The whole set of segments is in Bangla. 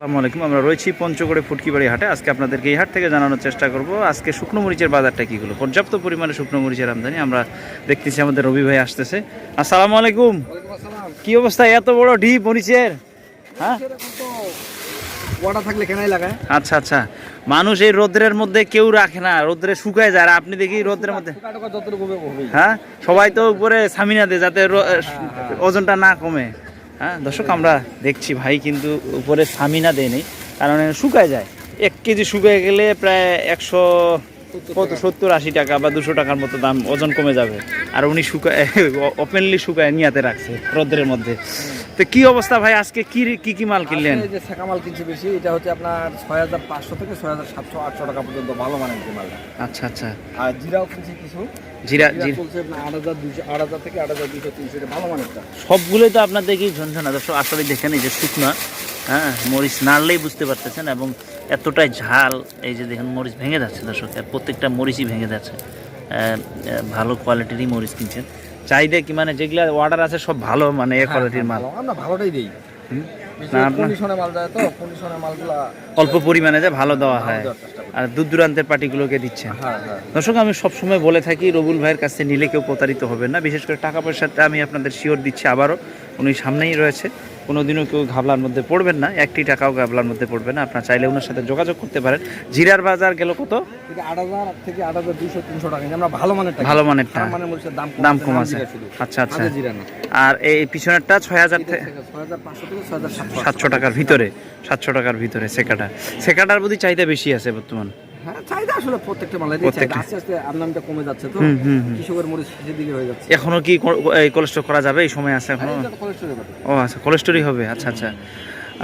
আসসালামু আলাইকুম আমরা রয়েছি পঞ্চগড়ে ফুটকিবাড়ি হাটে। আজকে আপনাদেরকে এই হাট থেকে জানানোর চেষ্টা করব। আজকে শুকনো মরিচের বাজারটা কীগুলো পর্যাপ্ত পরিমাণে শুকনো মরিচের আমদানি আমরা দেখতেছি আমাদের রবি ভাই আসতেছে। আসসালামু আলাইকুম। কি অবস্থা? এত বড় ডিপ মরিচের? হ্যাঁ? ওয়াটা থাকলে কেনাই লাগায়। আচ্ছা আচ্ছা। মানুষ এই রোদ্রের মধ্যে কেউ রাখে না রোদ্রে শুকায় যায়। আর আপনি দেখি রোদ্রের মধ্যে হ্যাঁ? সবাই তো উপরে সামিনা দেয় যাতে রো- ওজনটা না কমে। হ্যাঁ দর্শক, আমরা দেখছি ভাই কিন্তু উপরে সামিনা দেয় নেই কারণ শুকায় যায়। এক কেজি শুকায় গেলে প্রায় একশো কত? সত্তর আশি টাকা বা দুশো টাকার মতো দাম ওজন কমে যাবে। আর উনি শুকায় ওপেনলি শুকায় নিয়াতে রাখছে রোদ্রের মধ্যে। তো কি অবস্থা ভাই? আজকে কি কি কি মাল কিনলেন? আজকে যে শেখা মাল কিনছি বেশি এটা হচ্ছে আপনার ছয় হাজার পাঁচশো থেকে ছয় হাজার সাতশো আটশো টাকা পর্যন্ত ভালো মানের যে মালটা। আচ্ছা আচ্ছা। আর জিরাও কিনছি কিছু। জিরা জিরা জিরা চলছে আপনার আট হাজার দুশো আট হাজার থেকে আট হাজার দুশো তিনশো এটা ভালো মানেরটা সবগুলোই তো আপনার দেখি ঝনঝনা। দর্শক আসলে দেখেন এই যে শুকনা হ্যাঁ মরিচ নাড়লেই বুঝতে পারতেছেন এবং এতটাই ঝাল এই যে দেখেন মরিচ ভেঙে যাচ্ছে দর্শক আর প্রত্যেকটা মরিচই ভেঙে যাচ্ছে। ভালো কোয়ালিটিরই মরিচ কিনছেন। চাহিদা কি মানে যেগুলো অর্ডার আছে সব ভালো মানে এ কোয়ালিটির মাল? ভালো। আমরা ভালোটাই দিই। মাল অল্প পরিমাণে যে ভালো দেওয়া হয়। আর দূর দূরান্তের পার্টিগুলোকে দিচ্ছেন। হ্যাঁ হ্যাঁ। দর্শক আমি সবসময় বলে থাকি রবুল ভাইয়ের কাছে নিলে কেউ প্রতারিত হবে না। বিশেষ করে টাকা পয়সাটা আমি আপনাদের শিওর দিচ্ছি আবারও। উনি সামনেই রয়েছে। কোনোদিনও কেউ ঘাবলার মধ্যে পড়বেন না। একটি টাকাও ঘাবলার মধ্যে পড়বে না। আপনার চাইলে ওনার সাথে যোগাযোগ করতে পারেন। জিরার বাজার গেল কত? আট হাজার থেকে আট হাজার দুশো তিনশো টাকা। আমরা ভালো মানের ভালো মানের দাম দাম কম আছে। আচ্ছা আচ্ছা। আর এই পিছনেরটা ছয় হাজার থেকে সাতশো টাকার ভিতরে। সাতশো টাকার ভিতরে সেকাটা। সেকাটার প্রতি চাহিদা বেশি আছে বর্তমান। চাহিদা আসলে প্রত্যেকটা মালে প্রত্যেকটা। আস্তে আস্তে আমদানিটা কমে যাচ্ছে তো। হুম, হুম, হুম। কৃষকের মরিচ শেষের দিকে হয়ে যাচ্ছে। এখনও কি কোলেস্টোর করা যাবে? এই সময় আছে এখনও? এটা তো cholesterol ব্যাপার। ও আচ্ছা কোলেস্টোরই হবে। আচ্ছা আচ্ছা।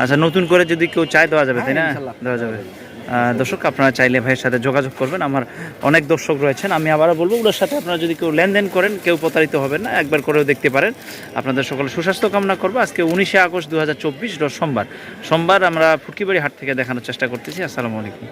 আচ্ছা নতুন করে যদি কেউ চায় দেওয়া যাবে তাই না? হ্যাঁ, দেওয়া যাবে। দর্শক আপনারা চাইলে ভাইয়ের সাথে যোগাযোগ করবেন। আমার অনেক দর্শক রয়েছেন। আমি আবারও বলব ওগুলোর সাথে আপনারা যদি কেউ লেনদেন করেন কেউ প্রতারিত হবেন না একবার করেও দেখতে পারেন। আপনাদের সকলে সুস্বাস্থ্য কামনা করব। আজকে উনিশে আগস্ট দু হাজার চব্বিশ সোমবার। সোমবার আমরা ফুটকিবাড়ি হাট থেকে দেখানোর চেষ্টা করতেছি। আসসালামু আলাইকুম।